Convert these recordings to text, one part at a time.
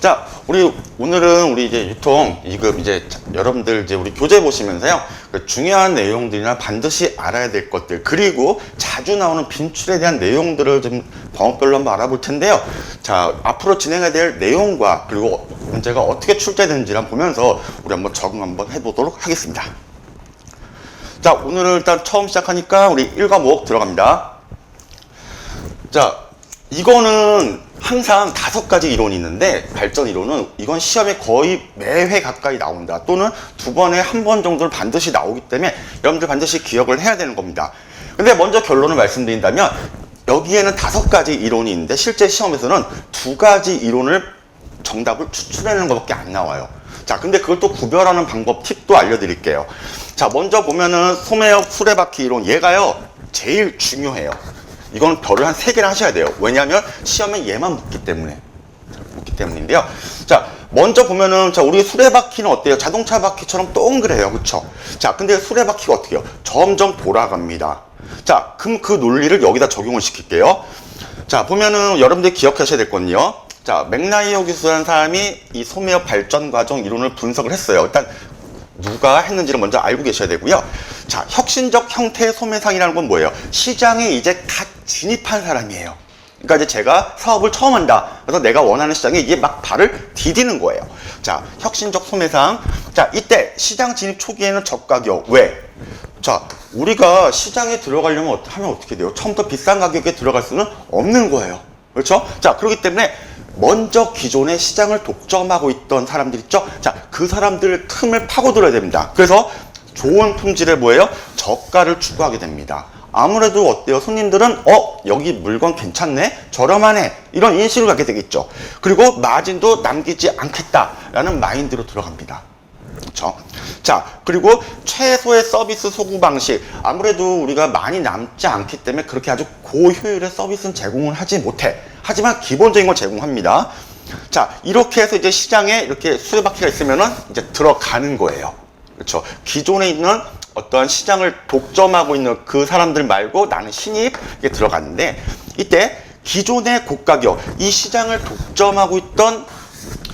자, 우리 오늘은 우리 이제 유통 이급 이제 자- 여러분들 이제 우리 교재 보시면서요. 그 중요한 내용들이나 반드시 알아야 될 것들 그리고 자주 나오는 빈출에 대한 내용들을 좀 방법별로 한번 알아볼 텐데요. 자, 앞으로 진행해야 될 내용과 그리고 문제가 어떻게 출제되는지를 한번 보면서 우리 한번 적응 한번 해보도록 하겠습니다. 자, 오늘은 일단 처음 시작하니까 우리 1과목 들어갑니다. 자, 이거는 항상 다섯 가지 이론이 있는데 발전 이론은 이건 시험에 거의 매회 가까이 나온다. 또는 두 번에 한 번 정도는 반드시 나오기 때문에 여러분들 반드시 기억을 해야 되는 겁니다. 근데 먼저 결론을 말씀드린다면 여기에는 다섯 가지 이론이 있는데 실제 시험에서는 두 가지 이론을 정답을 추출해내는 것밖에 안 나와요. 자, 근데 그걸 또 구별하는 방법 팁도 알려드릴게요. 자, 먼저 보면은 소매역 수레바퀴 이론 얘가요 제일 중요해요. 이건 별을 한 세 개를 하셔야 돼요. 왜냐하면 시험에 얘만 묻기 때문에 묻기 때문인데요. 자, 먼저 보면은 자 우리 수레바퀴는 어때요? 자동차 바퀴처럼 동그래요, 그렇죠? 자, 근데 수레바퀴가 어떻게요? 점점 돌아갑니다. 자, 그럼 그 논리를 여기다 적용을 시킬게요. 자, 보면은 여러분들 기억하셔야 될 건요. 자, 맥라이어 교수라는 사람이 이 소매역 발전 과정 이론을 분석을 했어요. 일단 누가 했는지를 먼저 알고 계셔야 되고요. 자, 혁신적 형태의 소매상이라는 건 뭐예요? 시장에 이제 갓 진입한 사람이에요. 그러니까 이제 제가 사업을 처음 한다. 그래서 내가 원하는 시장에 이게 막 발을 디디는 거예요. 자, 혁신적 소매상. 자, 이때 시장 진입 초기에는 저가격. 왜? 자, 우리가 시장에 들어가려면 어떠- 하면 어떻게 돼요? 처음부터 비싼 가격에 들어갈 수는 없는 거예요. 그렇죠? 자, 그렇기 때문에 먼저 기존의 시장을 독점하고 있던 사람들 있죠? 자, 그 사람들 틈을 파고들어야 됩니다. 그래서 좋은 품질의 뭐예요? 저가를 추구하게 됩니다. 아무래도 어때요? 손님들은 어 여기 물건 괜찮네 저렴하네 이런 인식을 갖게 되겠죠. 그리고 마진도 남기지 않겠다라는 마인드로 들어갑니다. 그렇죠. 자, 그리고 최소의 서비스 소구 방식. 아무래도 우리가 많이 남지 않기 때문에 그렇게 아주 고효율의 서비스는 제공을 하지 못해. 하지만 기본적인 걸 제공합니다. 자, 이렇게 해서 이제 시장에 이렇게 수레바퀴가 있으면은 이제 들어가는 거예요. 그렇죠. 기존에 있는 어떠한 시장을 독점하고 있는 그 사람들 말고 나는 신입 이게 들어갔는데 이때 기존의 고가격 이 시장을 독점하고 있던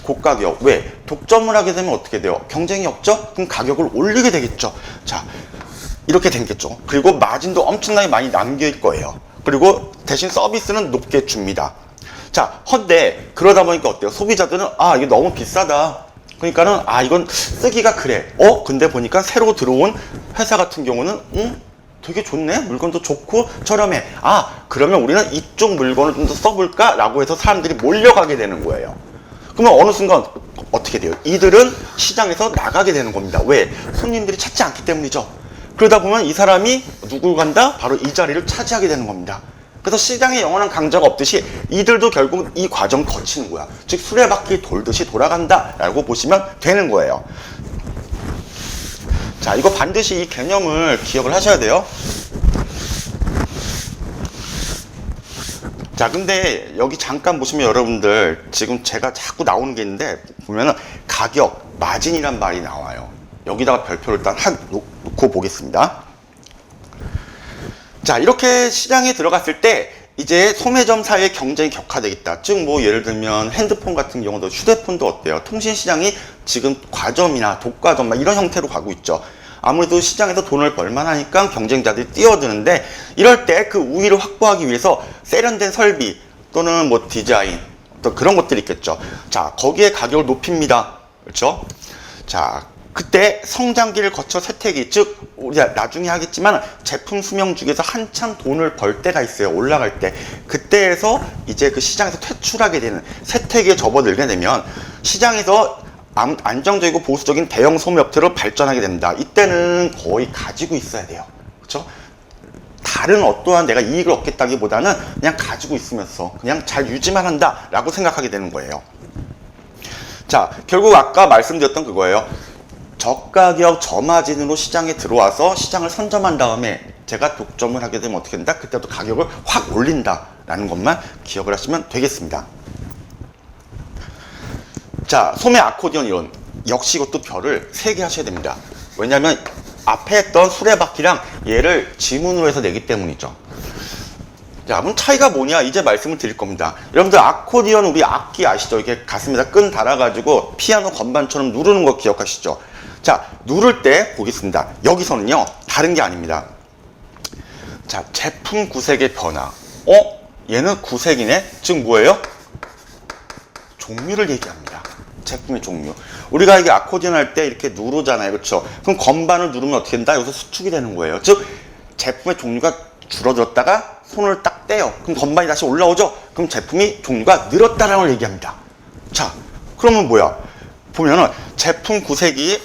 고가격. 왜? 독점을 하게 되면 어떻게 돼요? 경쟁이 없죠? 그럼 가격을 올리게 되겠죠. 자, 이렇게 되겠죠. 그리고 마진도 엄청나게 많이 남길 거예요. 그리고 대신 서비스는 높게 줍니다. 자, 헌데 그러다 보니까 어때요? 소비자들은 아, 이게 너무 비싸다. 그러니까는 아, 이건 쓰기가 그래. 어, 근데 보니까 새로 들어온 회사 같은 경우는 음, 되게 좋네. 물건도 좋고 저렴해. 아, 그러면 우리는 이쪽 물건을 좀 더 써볼까 라고 해서 사람들이 몰려가게 되는 거예요. 그러면 어느 순간 어떻게 돼요? 이들은 시장에서 나가게 되는 겁니다. 왜? 손님들이 찾지 않기 때문이죠. 그러다 보면 이 사람이 누굴 간다? 바로 이 자리를 차지하게 되는 겁니다. 그래서 시장에 영원한 강자가 없듯이 이들도 결국 이 과정 거치는 거야. 즉 수레바퀴 돌듯이 돌아간다라고 보시면 되는 거예요. 자, 이거 반드시 이 개념을 기억을 하셔야 돼요. 자, 근데 여기 잠깐 보시면 여러분들 지금 제가 자꾸 나오는 게 있는데 보면은 가격, 마진이란 말이 나와요. 여기다가 별표를 일단 한 놓- 놓고 보겠습니다. 자, 이렇게 시장에 들어갔을 때 이제 소매점 사이의 경쟁이 격화되겠다. 즉, 뭐, 예를 들면 핸드폰 같은 경우도 휴대폰도 어때요? 통신 시장이 지금 과점이나 독과점 막 이런 형태로 가고 있죠. 아무래도 시장에서 돈을 벌만 하니까 경쟁자들이 뛰어드는데 이럴 때 그 우위를 확보하기 위해서 세련된 설비 또는 뭐 디자인 또 그런 것들이 있겠죠. 자, 거기에 가격을 높입니다. 그렇죠? 자, 그때 성장기를 거쳐 세택이 즉 우리가 나중에 하겠지만 제품 수명 중에서 한참 돈을 벌 때가 있어요 올라갈 때 그때에서 이제 그 시장에서 퇴출하게 되는 세택에 접어들게 되면 시장에서 안- 안정적이고 보수적인 대형 소매업체로 발전하게 됩니다 이때는 거의 가지고 있어야 돼요 그렇죠 다른 어떠한 내가 이익을 얻겠다기보다는 그냥 가지고 있으면서 그냥 잘 유지만 한다라고 생각하게 되는 거예요 자, 결국 아까 말씀드렸던 그거예요. 저가격 저마진으로 시장에 들어와서 시장을 선점한 다음에 제가 독점을 하게 되면 어떻게 된다? 그때도 가격을 확 올린다라는 것만 기억을 하시면 되겠습니다. 자, 소매 아코디언 이론. 역시 이것도 별을 3개 하셔야 됩니다. 왜냐하면 앞에 했던 수레바퀴랑 얘를 지문으로 해서 내기 때문이죠. 자, 그럼 차이가 뭐냐? 이제 말씀을 드릴 겁니다. 여러분들 아코디언 우리 악기 아시죠? 이렇게 가슴에다 끈 달아가지고 피아노 건반처럼 누르는 거 기억하시죠? 자, 누를 때 보겠습니다. 여기서는요, 다른 게 아닙니다. 자, 제품 구색의 변화. 어? 얘는 구색이네? 즉 뭐예요? 종류를 얘기합니다. 제품의 종류. 우리가 이게 아코디언 할 때 이렇게 누르잖아요. 그렇죠? 그럼 건반을 누르면 어떻게 된다? 여기서 수축이 되는 거예요. 즉 제품의 종류가 줄어들었다가 손을 딱 떼요. 그럼 건반이 다시 올라오죠? 그럼 제품이 종류가 늘었다라는 걸 얘기합니다. 자, 그러면 뭐야? 보면은 제품 구색이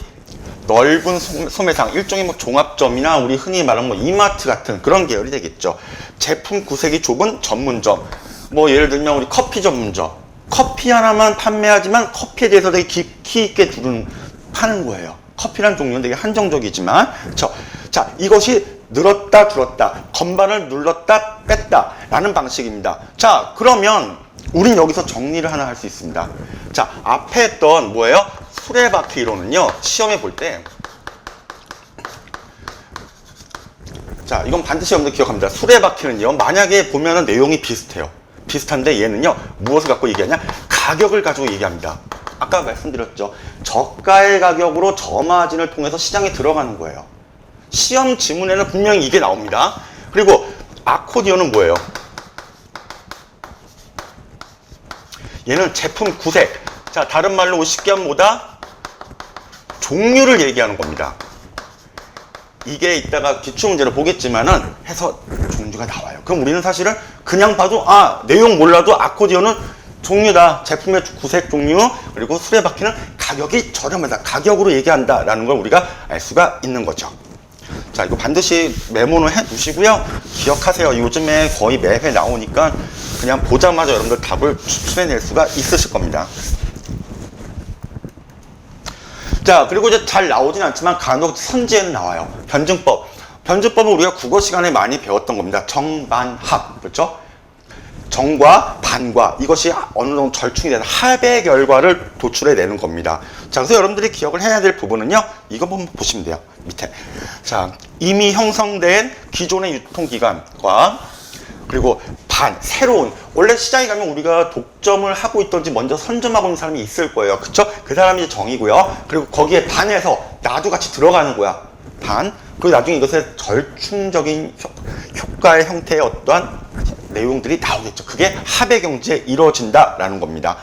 넓은 소- 소매상, 일종의 뭐 종합점이나 우리 흔히 말하는 뭐 이마트 같은 그런 계열이 되겠죠. 제품 구색이 좁은 전문점. 뭐 예를 들면 우리 커피 전문점. 커피 하나만 판매하지만 커피에 대해서 되게 깊이 있게 두는, 파는 거예요. 커피란 종류는 되게 한정적이지만. 그쵸. 자, 이것이 늘었다 줄었다, 건반을 눌렀다 뺐다 라는 방식입니다. 자, 그러면 우린 여기서 정리를 하나 할 수 있습니다. 자, 앞에 했던 뭐예요? 수레바퀴 이론은요, 시험에 볼 때, 자, 이건 반드시 여러분들 기억합니다. 수레바퀴는요, 만약에 보면은 내용이 비슷해요. 비슷한데 얘는요, 무엇을 갖고 얘기하냐? 가격을 가지고 얘기합니다. 아까 말씀드렸죠. 저가의 가격으로 저마진을 통해서 시장에 들어가는 거예요. 시험 지문에는 분명히 이게 나옵니다. 그리고 아코디언은 뭐예요? 얘는 제품 구색. 자, 다른 말로 쉽게 하면 뭐다? 종류를 얘기하는 겁니다. 이게 이따가 기출 문제로 보겠지만은 해서 종류가 나와요. 그럼 우리는 사실은 그냥 봐도 아 내용 몰라도 아코디언은 종류다. 제품의 구색 종류 그리고 수레바퀴는 가격이 저렴하다. 가격으로 얘기한다라는 걸 우리가 알 수가 있는 거죠. 자 이거 반드시 메모는 해 두시고요. 기억하세요. 요즘에 거의 매회 나오니까 그냥 보자마자 여러분들 답을 추출해낼 수가 있으실 겁니다. 자, 그리고 이제 잘 나오진 않지만 간혹 선지에는 나와요. 변증법. 변증법은 우리가 국어 시간에 많이 배웠던 겁니다. 정반합. 그렇죠? 정과 반과 이것이 어느 정도 절충이 되는 합의 결과를 도출해 내는 겁니다. 자, 그래서 여러분들이 기억을 해야 될 부분은요. 이거 한번 보시면 돼요. 밑에. 자, 이미 형성된 기존의 유통기간과 그리고 반, 새로운. 원래 시장에 가면 우리가 독점을 하고 있던지 먼저 선점하고 있는 사람이 있을 거예요. 그쵸? 그 사람이 정이고요. 그리고 거기에 반해서 나도 같이 들어가는 거야. 반. 그리고 나중에 이것의 절충적인 효, 효과의 형태의 어떠한 내용들이 나오겠죠. 그게 합의 경제에 이루어진다라는 겁니다.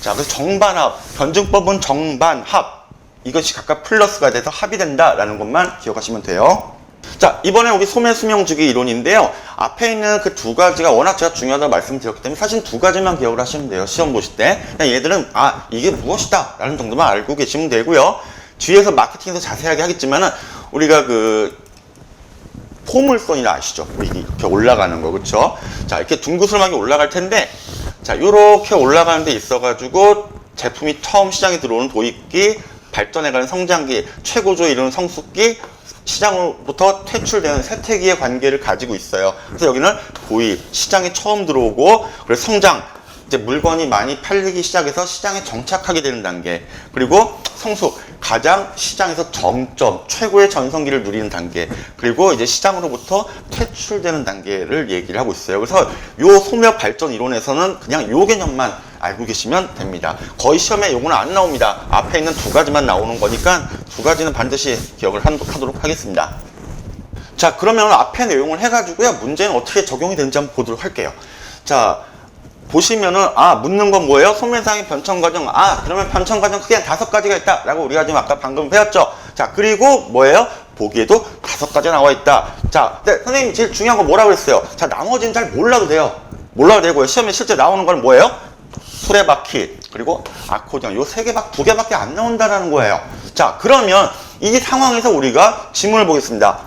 자, 그래서 정반합. 변증법은 정반합. 이것이 각각 플러스가 돼서 합이 된다라는 것만 기억하시면 돼요. 자, 이번에 우리 소매 수명 주기 이론인데요. 앞에 있는 그 두 가지가 워낙 제가 중요하다고 말씀드렸기 때문에 사실 두 가지만 기억을 하시면 돼요. 시험 보실 때. 그냥 얘들은 아, 이게 무엇이다. 라는 정도만 알고 계시면 되고요. 뒤에서 마케팅에서 자세하게 하겠지만은 우리가 그 포물선이라 아시죠? 이렇게 올라가는 거, 그쵸? 자, 이렇게 둥그스름하게 올라갈 텐데, 자, 요렇게 올라가는 데 있어가지고 제품이 처음 시장에 들어오는 도입기, 발전해가는 성장기, 최고조에 이르는 성숙기, 시장으로부터 퇴출되는 세태기의 관계를 가지고 있어요. 그래서 여기는 도입, 시장에 처음 들어오고, 그래서 성장, 이제 물건이 많이 팔리기 시작해서 시장에 정착하게 되는 단계. 그리고 성숙, 가장 시장에서 정점, 최고의 전성기를 누리는 단계. 그리고 이제 시장으로부터 퇴출되는 단계를 얘기를 하고 있어요. 그래서 요 소멸 발전 이론에서는 그냥 요 개념만 알고 계시면 됩니다. 거의 시험에 요거는 안 나옵니다. 앞에 있는 두 가지만 나오는 거니까 두 가지는 반드시 기억을 한- 하도록 하겠습니다. 자, 그러면 앞에 내용을 해가지고요. 문제는 어떻게 적용이 되는지 한번 보도록 할게요. 자, 보시면은, 아, 묻는 건 뭐예요? 소매상의 변천 과정. 아, 그러면 변천 과정 크게 한 다섯 가지가 있다. 라고 우리가 지금 아까 방금 배웠죠? 자, 그리고 뭐예요? 보기에도 다섯 가지가 나와 있다. 자, 네, 선생님 제일 중요한 거 뭐라고 그랬어요? 자, 나머지는 잘 몰라도 돼요. 몰라도 되고요. 시험에 실제 나오는 건 뭐예요? 수레바퀴, 그리고 아코디언. 요 세 개밖에, 두 개밖에 안 나온다라는 거예요. 자, 그러면 이 상황에서 우리가 질문을 보겠습니다.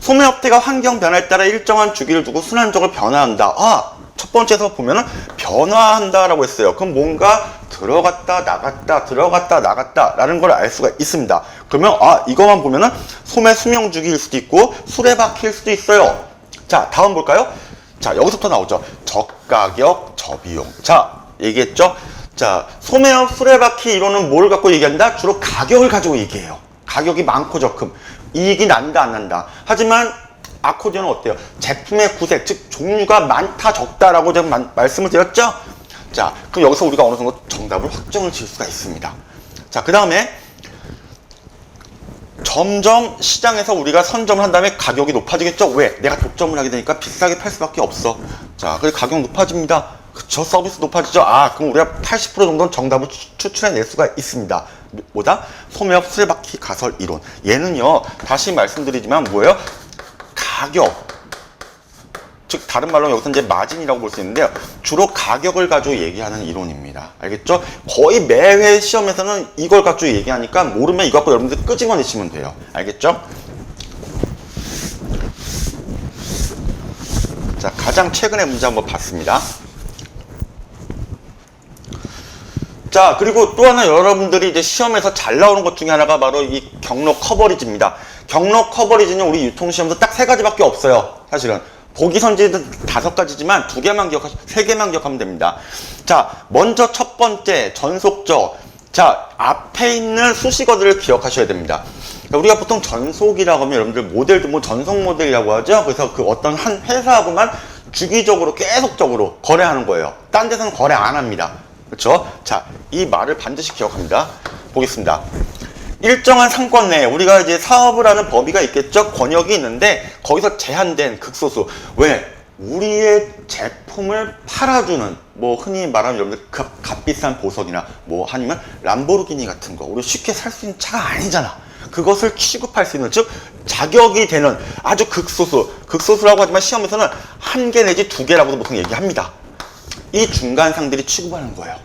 소매업태가 환경 변화에 따라 일정한 주기를 두고 순환적으로 변화한다. 아, 첫 번째에서 보면은 변화한다라고 했어요. 그럼 뭔가 들어갔다 나갔다 들어갔다 나갔다라는 걸 알 수가 있습니다. 그러면 아 이것만 보면은 소매 수명 주기일 수도 있고 수레바퀴일 수도 있어요. 자 다음 볼까요? 자 여기서부터 나오죠. 저가격 저비용. 자 얘기했죠. 자 소매업 수레바퀴 이론은 뭘 갖고 얘기한다? 주로 가격을 가지고 얘기해요. 가격이 많고 적음. 이익이 난다 안 난다. 하지만 아코디언은 어때요? 제품의 구색, 즉 종류가 많다 적다라고 제가 마- 말씀을 드렸죠? 자, 그럼 여기서 우리가 어느 정도 정답을 확정을 지을 수가 있습니다. 자, 그 다음에 점점 시장에서 우리가 선점을 한 다음에 가격이 높아지겠죠? 왜? 내가 독점을 하게 되니까 비싸게 팔 수밖에 없어. 자, 그래서 가격 높아집니다. 그쵸? 서비스 높아지죠? 아, 그럼 우리가 80% 정도는 정답을 추- 추출해낼 수가 있습니다. 뭐다? 소매업 수레바퀴 가설 이론. 얘는요, 다시 말씀드리지만 뭐예요? 가격. 즉 다른 말로 여기서 이제 마진이라고 볼 수 있는데요. 주로 가격을 가지고 얘기하는 이론입니다. 알겠죠? 거의 매회 시험에서는 이걸 가지고 얘기하니까 모르면 이거 갖고 여러분들 끄집어내시면 돼요. 알겠죠? 자, 가장 최근의 문제 한번 봤습니다. 자, 그리고 또 하나 여러분들이 이제 시험에서 잘 나오는 것 중에 하나가 바로 이 경로 커버리지입니다. 경로 커버리지는 우리 유통시험에서 딱 세 가지밖에 없어요. 사실은. 보기 선지는 다섯 가지지만 두 개만 기억하시, 세 개만 기억하면 됩니다. 자, 먼저 첫 번째, 전속적. 자, 앞에 있는 수식어들을 기억하셔야 됩니다. 그러니까 우리가 보통 전속이라고 하면 여러분들 모델도 뭐 전속 모델이라고 하죠. 그래서 그 어떤 한 회사하고만 주기적으로 계속적으로 거래하는 거예요. 딴 데서는 거래 안 합니다. 그렇죠? 자, 이 말을 반드시 기억합니다. 보겠습니다. 일정한 상권 내에 우리가 이제 사업을 하는 범위가 있겠죠? 권역이 있는데 거기서 제한된 극소수. 왜? 우리의 제품을 팔아주는 뭐 흔히 말하면 여러분들 값, 값비싼 보석이나 뭐 아니면 람보르기니 같은 거 우리 쉽게 살 수 있는 차가 아니잖아. 그것을 취급할 수 있는 즉 자격이 되는 아주 극소수 극소수라고 하지만 시험에서는 한 개 내지 두 개라고도 보통 얘기합니다. 이 중간상들이 취급하는 거예요.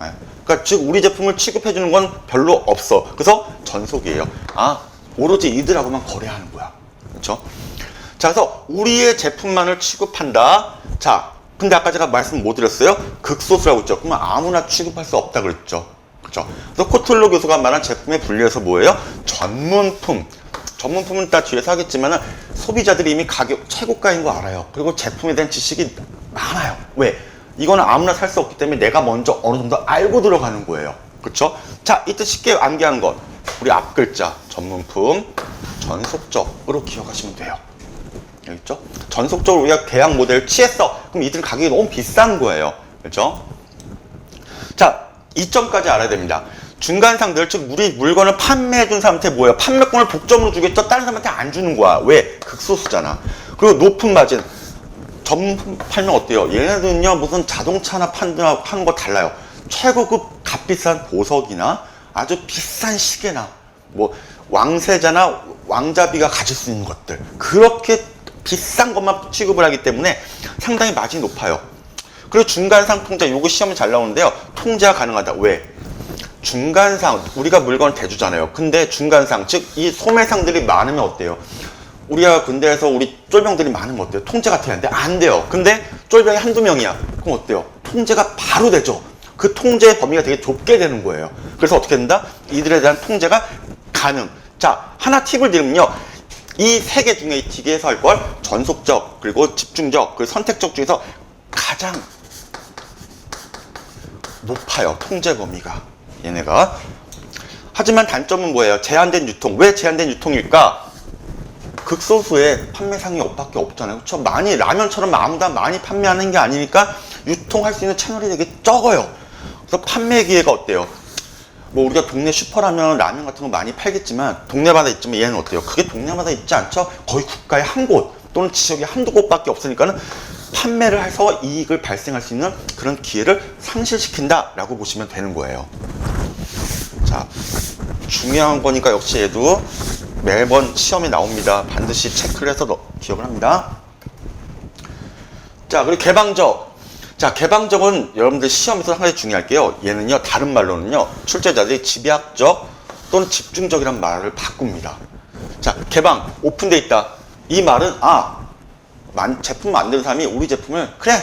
네. 그러니까 즉 우리 제품을 취급해 주는 건 별로 없어. 그래서 전속이에요. 아 오로지 이들하고만 거래하는 거야. 그렇죠? 자 그래서 우리의 제품만을 취급한다. 자 근데 아까 제가 말씀 못 드렸어요? 극소수라고 했죠. 그러면 아무나 취급할 수 없다 그랬죠. 그렇죠? 그래서 코틀로 교수가 말한 제품의 분류에서 뭐예요? 전문품. 전문품은 다 뒤에서 하겠지만 소비자들이 이미 가격 최고가인 거 알아요. 그리고 제품에 대한 지식이 많아요. 왜? 이거는 아무나 살 수 없기 때문에 내가 먼저 어느 정도 알고 들어가는 거예요. 그렇죠? 자, 이때 쉽게 암기한 것. 우리 앞 글자 전문품 전속적으로 기억하시면 돼요. 알겠죠? 전속적으로 우리가 계약 모델을 취했어. 그럼 이들 가격이 너무 비싼 거예요. 그렇죠? 자, 이 점까지 알아야 됩니다. 중간상들, 즉 우리 물건을 판매해준 사람한테 뭐예요? 판매권을 독점으로 주겠죠? 다른 사람한테 안 주는 거야. 왜? 극소수잖아. 그리고 높은 마진. 전문 팔면 어때요? 얘네들은요 무슨 자동차나 판다 하는 거 달라요. 최고급 값비싼 보석이나 아주 비싼 시계나 뭐 왕세자나 왕자비가 가질 수 있는 것들 그렇게 비싼 것만 취급을 하기 때문에 상당히 마진이 높아요. 그리고 중간상 통제 요거 시험이 잘 나오는데요. 통제가 가능하다. 왜? 중간상 우리가 물건을 대주잖아요. 근데 중간상 즉 이 소매상들이 많으면 어때요? 우리가 군대에서 우리 쫄병들이 많으면 어때요? 통제가 돼야 하는데 안 돼요. 근데 쫄병이 한두 명이야. 그럼 어때요? 통제가 바로 되죠. 그 통제의 범위가 되게 좁게 되는 거예요. 그래서 어떻게 된다? 이들에 대한 통제가 가능. 자, 하나 팁을 드리면요. 이 세 개 중에 이 기계에서 할 걸 전속적, 그리고 집중적, 그리고 선택적 중에서 가장 높아요. 통제 범위가. 얘네가. 하지만 단점은 뭐예요? 제한된 유통. 왜 제한된 유통일까? 극소수의 판매상이 밖에 없잖아요. 그렇죠? 많이 라면처럼 아무나 많이 판매하는 게 아니니까 유통할 수 있는 채널이 되게 적어요. 그래서 판매 기회가 어때요? 뭐 우리가 동네 슈퍼라면 라면 같은 거 많이 팔겠지만 동네마다 있지만 얘는 어때요? 그게 동네마다 있지 않죠? 거의 국가의 한 곳 또는 지역의 한두 곳밖에 없으니까는 판매를 해서 이익을 발생할 수 있는 그런 기회를 상실시킨다라고 보시면 되는 거예요. 자, 중요한 거니까 역시 얘도 매번 시험에 나옵니다. 반드시 체크를 해서 넣- 기억을 합니다. 자, 그리고 개방적. 자, 개방적은 여러분들 시험에서 한 가지 중요할 게요. 얘는요, 다른 말로는요, 출제자들이 집약적 또는 집중적이란 말을 바꿉니다. 자, 개방, 오픈돼 있다. 이 말은, 아, 만, 제품 만드는 사람이 우리 제품을, 그래,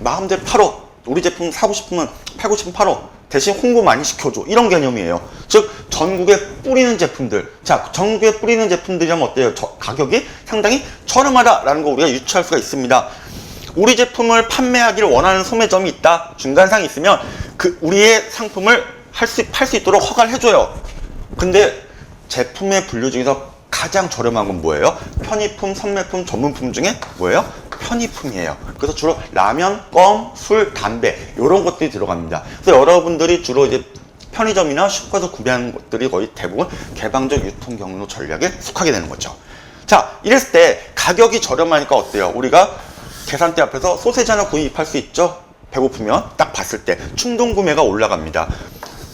마음대로 팔어. 우리 제품 사고 싶으면, 팔고 싶으면 팔어. 대신 홍보 많이 시켜줘. 이런 개념이에요. 즉, 전국에 뿌리는 제품들. 자, 전국에 뿌리는 제품들이라면 어때요? 저- 가격이 상당히 저렴하다라는 거 우리가 유추할 수가 있습니다. 우리 제품을 판매하기를 원하는 소매점이 있다. 중간상이 있으면 그 우리의 상품을 할 수, 팔 수 있도록 허가를 해줘요. 근데 제품의 분류 중에서 가장 저렴한 건 뭐예요? 편의품, 선매품, 전문품 중에 뭐예요? 편의품이에요. 그래서 주로 라면, 껌, 술, 담배 이런 것들이 들어갑니다. 그래서 여러분들이 주로 이제 편의점이나 슈퍼에서 구매하는 것들이 거의 대부분 개방적 유통 경로 전략에 속하게 되는 거죠. 자, 이랬을 때 가격이 저렴하니까 어때요? 우리가 계산대 앞에서 소세지 하나 구입할 수 있죠? 배고프면 딱 봤을 때 충동 구매가 올라갑니다.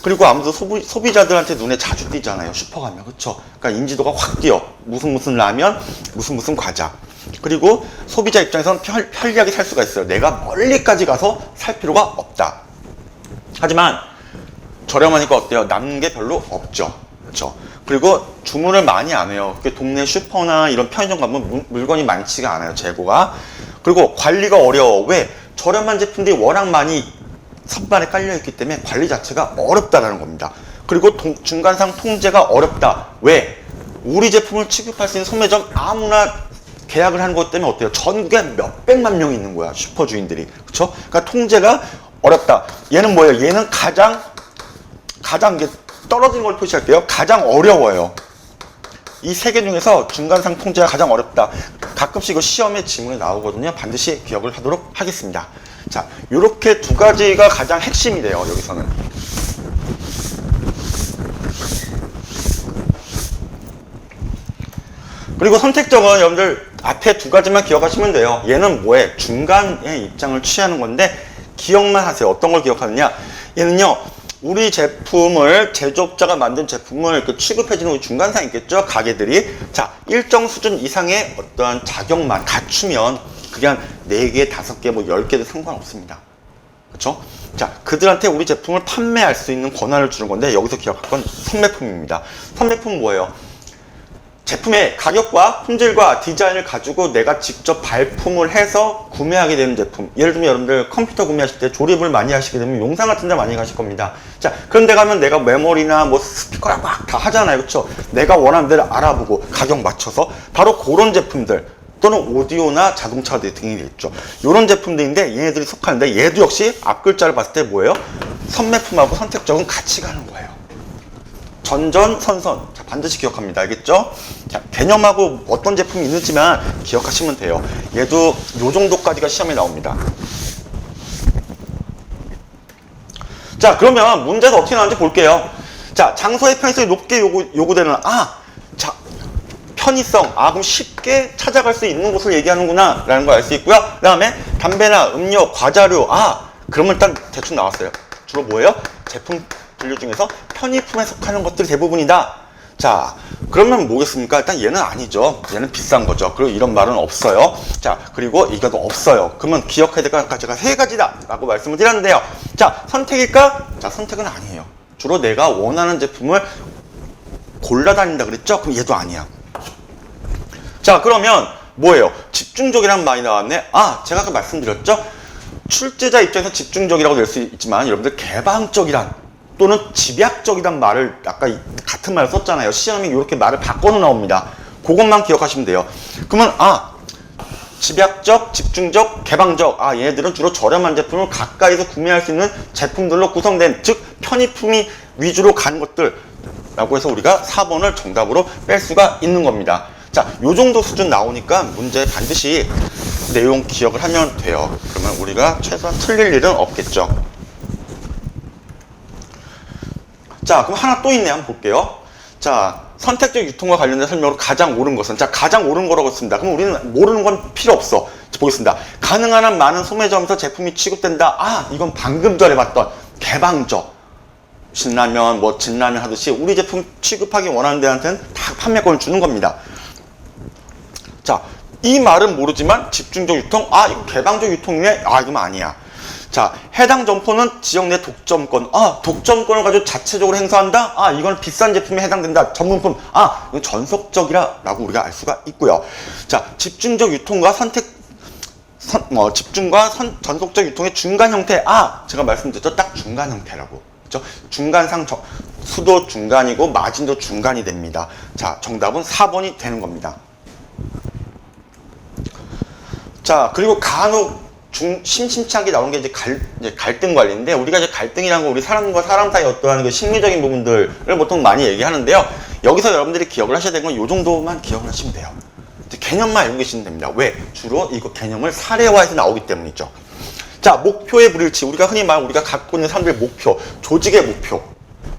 그리고 아무도 소비, 자들한테 눈에 자주 띄잖아요. 슈퍼 가면. 그쵸? 그러니까 인지도가 확 뛰어. 무슨 무슨 라면, 무슨 무슨 과자. 그리고 소비자 입장에서는 편, 편리하게 살 수가 있어요. 내가 멀리까지 가서 살 필요가 없다. 하지만 저렴하니까 어때요? 남는 게 별로 없죠. 그렇죠? 그리고 주문을 많이 안 해요. 그 동네 슈퍼나 이런 편의점 가면 물- 물건이 많지가 않아요. 재고가. 그리고 관리가 어려워. 왜? 저렴한 제품들이 워낙 많이 선반에 깔려 있기 때문에 관리 자체가 어렵다라는 겁니다. 그리고 동- 중간상 통제가 어렵다. 왜? 우리 제품을 취급할 수 있는 소매점 아무나 계약을 하는 것 때문에 어때요? 전국에 몇백만 명이 있는 거야. 슈퍼 주인들이. 그렇죠? 그러니까 통제가 어렵다. 얘는 뭐예요? 얘는 가장 가장 떨어진 걸 표시할게요. 가장 어려워요. 이 세 개 중에서 중간상 통제가 가장 어렵다. 가끔씩 이거 시험에 지문에 나오거든요. 반드시 기억을 하도록 하겠습니다. 자, 이렇게 두 가지가 가장 핵심이 돼요. 여기서는. 그리고 선택적은 여러분들 앞에 두 가지만 기억하시면 돼요. 얘는 뭐에 중간의 입장을 취하는 건데 기억만 하세요. 어떤 걸 기억하느냐? 얘는요. 우리 제품을 제조업자가 만든 제품을 그 취급해주는 중간상 있겠죠? 가게들이 자 일정 수준 이상의 어떠한 자격만 갖추면 그게 한 4개, 5개, 뭐 10개도 상관없습니다. 그렇죠? 자, 그들한테 우리 제품을 판매할 수 있는 권한을 주는 건데 여기서 기억할 건 선매품입니다. 선매품은 뭐예요? 제품의 가격과 품질과 디자인을 가지고 내가 직접 발품을 해서 구매하게 되는 제품. 예를 들면 여러분들 컴퓨터 구매하실 때 조립을 많이 하시게 되면 용산 같은 데 많이 가실 겁니다. 자, 그런데 가면 내가 메모리나 뭐 스피커랑 막 다 하잖아요. 그렇죠? 내가 원하는 데를 알아보고 가격 맞춰서 바로 그런 제품들 또는 오디오나 자동차 등이 있죠. 이런 제품들인데 얘네들이 속하는데 얘도 역시 앞글자를 봤을 때 뭐예요? 선매품하고 선택적은 같이 가는 거예요. 전전 선선. 자, 반드시 기억합니다. 알겠죠? 자, 개념하고 어떤 제품이 있는지만 기억하시면 돼요. 얘도 요 정도까지가 시험에 나옵니다. 자 그러면 문제가 어떻게 나오는지 볼게요. 자 장소의 편의성이 높게 요구, 요구되는 아 자, 편의성 아 그럼 쉽게 찾아갈 수 있는 곳을 얘기하는구나 라는 걸 알 수 있고요. 그 다음에 담배나 음료 과자류 아 그러면 일단 대충 나왔어요. 주로 뭐예요? 제품 분류 중에서 편의품에 속하는 것들이 대부분이다. 자, 그러면 뭐겠습니까? 일단 얘는 아니죠. 얘는 비싼 거죠. 그리고 이런 말은 없어요. 자, 그리고 이것도 없어요. 그러면 기억해야 될 가지가 세 가지다. 라고 말씀을 드렸는데요. 자, 선택일까? 자, 선택은 아니에요. 주로 내가 원하는 제품을 골라다닌다 그랬죠? 그럼 얘도 아니야. 자, 그러면 뭐예요? 집중적이란 말이 나왔네. 아, 제가 아까 말씀드렸죠? 출제자 입장에서 집중적이라고 낼 수 있지만 여러분들 개방적이란 또는 집약적이란 말을 아까 이- 같은 말을 썼잖아요. 시험이 이렇게 말을 바꿔서 나옵니다. 그것만 기억하시면 돼요. 그러면 아 집약적, 집중적, 개방적 아 얘네들은 주로 저렴한 제품을 가까이서 구매할 수 있는 제품들로 구성된 즉 편의품이 위주로 가는 것들 라고 해서 우리가 4번을 정답으로 뺄 수가 있는 겁니다. 자, 요 정도 수준 나오니까 문제 반드시 내용 기억을 하면 돼요. 그러면 우리가 최소한 틀릴 일은 없겠죠. 자, 그럼 하나 또 있네. 한번 볼게요. 자, 선택적 유통과 관련된 설명으로 가장 옳은 것은 자, 가장 옳은 거라고 했습니다. 그럼 우리는 모르는 건 필요 없어. 자, 보겠습니다. 가능한 한 많은 소매점에서 제품이 취급된다. 아, 이건 방금 전에 봤던 개방적. 신라면, 뭐 진라면 하듯이 우리 제품 취급하기 원하는 데한테는 다 판매권을 주는 겁니다. 자, 이 말은 모르지만 집중적 유통, 아, 이거 개방적 유통이네? 아, 이건 아니야. 자, 해당 점포는 지역 내 독점권. 아, 독점권을 가지고 자체적으로 행사한다? 아, 이건 비싼 제품에 해당된다. 전문품. 아, 전속적이라 라고 우리가 알 수가 있고요. 자, 집중적 유통과 선택, 선, 어, 집중과 선, 전속적 유통의 중간 형태. 아, 제가 말씀드렸죠. 딱 중간 형태라고. 그죠? 중간상 저- 수도 중간이고 마진도 중간이 됩니다. 자, 정답은 4번이 되는 겁니다. 자, 그리고 간혹 중, 심심치 않게 나오는 게 이제 갈, 이제 갈등 관리인데, 우리가 이제 갈등이라는 거 우리 사람과 사람 사이 어떠한 그 심리적인 부분들을 보통 많이 얘기하는데요. 여기서 여러분들이 기억을 하셔야 되는 건 이 정도만 기억을 하시면 돼요. 개념만 알고 계시면 됩니다. 왜? 주로 이거 개념을 사례화해서 나오기 때문이죠. 자, 목표의 불일치. 우리가 흔히 말 우리가 갖고 있는 사람들의 목표, 조직의 목표.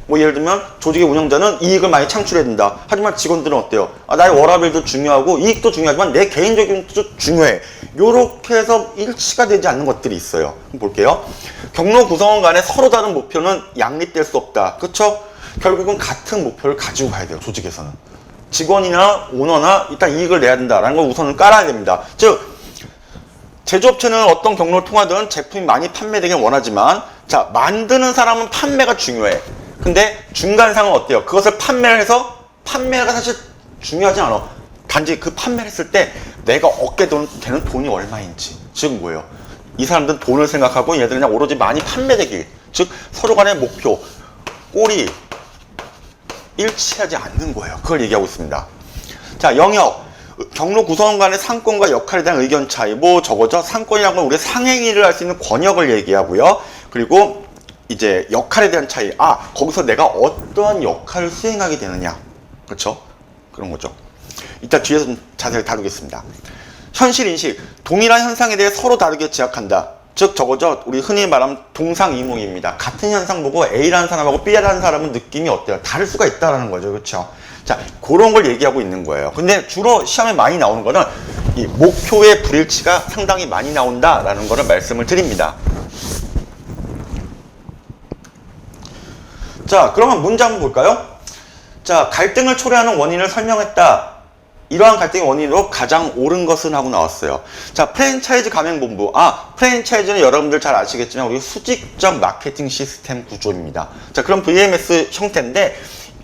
뭐 예를 들면 조직의 운영자는 이익을 많이 창출해야 된다. 하지만 직원들은 어때요? 아, 나의 워라밸도 중요하고 이익도 중요하지만 내 개인적인 것도 중요해. 요렇게 해서 일치가 되지 않는 것들이 있어요. 볼게요. 경로 구성원 간에 서로 다른 목표는 양립될 수 없다. 그렇죠? 결국은 같은 목표를 가지고 가야 돼요. 조직에서는. 직원이나 오너나 일단 이익을 내야 된다라는 걸 우선은 깔아야 됩니다. 즉 제조업체는 어떤 경로를 통하든 제품이 많이 판매되길 원하지만 자 만드는 사람은 판매가 중요해 근데 중간 상은 어때요 그것을 판매를 해서 판매가 사실 중요하지 않아 단지 그 판매를 했을 때 내가 얻게 돈- 되는 돈이 얼마인지 즉 뭐예요 이 사람들은 돈을 생각하고 얘들은 그냥 오로지 많이 판매되길 즉 서로 간의 목표 꼴이 일치하지 않는 거예요 그걸 얘기하고 있습니다 자, 영역. 경로 구성원 간의 상권과 역할에 대한 의견 차이. 뭐 저거죠. 상권이라는 건 우리 상행위를 할 수 있는 권역을 얘기하고요. 그리고 이제 역할에 대한 차이. 아, 거기서 내가 어떠한 역할을 수행하게 되느냐. 그렇죠? 그런 거죠. 이따 뒤에서 좀 자세히 다루겠습니다. 현실 인식. 동일한 현상에 대해 서로 다르게 지각한다. 즉 저거죠. 우리 흔히 말하면 동상이몽입니다. 같은 현상 보고 A라는 사람하고 B라는 사람은 느낌이 어때요? 다를 수가 있다라는 거죠. 그렇죠? 자, 그런 걸 얘기하고 있는 거예요. 근데 주로 시험에 많이 나오는 거는 이 목표의 불일치가 상당히 많이 나온다라는 거를 말씀을 드립니다. 자, 그러면 문제 한번 볼까요? 자, 갈등을 초래하는 원인을 설명했다. 이러한 갈등의 원인으로 가장 옳은 것은 하고 나왔어요. 자, 프랜차이즈 가맹본부. 아, 프랜차이즈는 여러분들 잘 아시겠지만 우리 수직적 마케팅 시스템 구조입니다. 자, 그럼 VMS 형태인데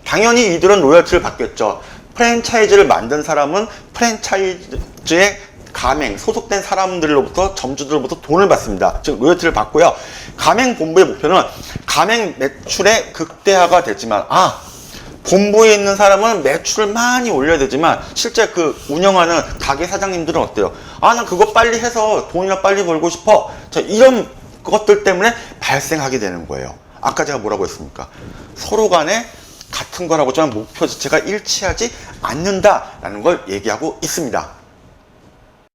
당연히 이들은 로열티를 받겠죠. 프랜차이즈를 만든 사람은 프랜차이즈의 가맹, 소속된 사람들로부터 점주들로부터 돈을 받습니다. 즉 로열티를 받고요. 가맹 본부의 목표는 가맹 매출의 극대화가 되지만 아 본부에 있는 사람은 매출을 많이 올려야 되지만 실제 그 운영하는 가게 사장님들은 어때요? 아, 난 그거 빨리 해서 돈이나 빨리 벌고 싶어. 자, 이런 것들 때문에 발생하게 되는 거예요. 아까 제가 뭐라고 했습니까? 서로 간에 같은 거라고 하지만 목표 자체가 일치하지 않는다라는 걸 얘기하고 있습니다.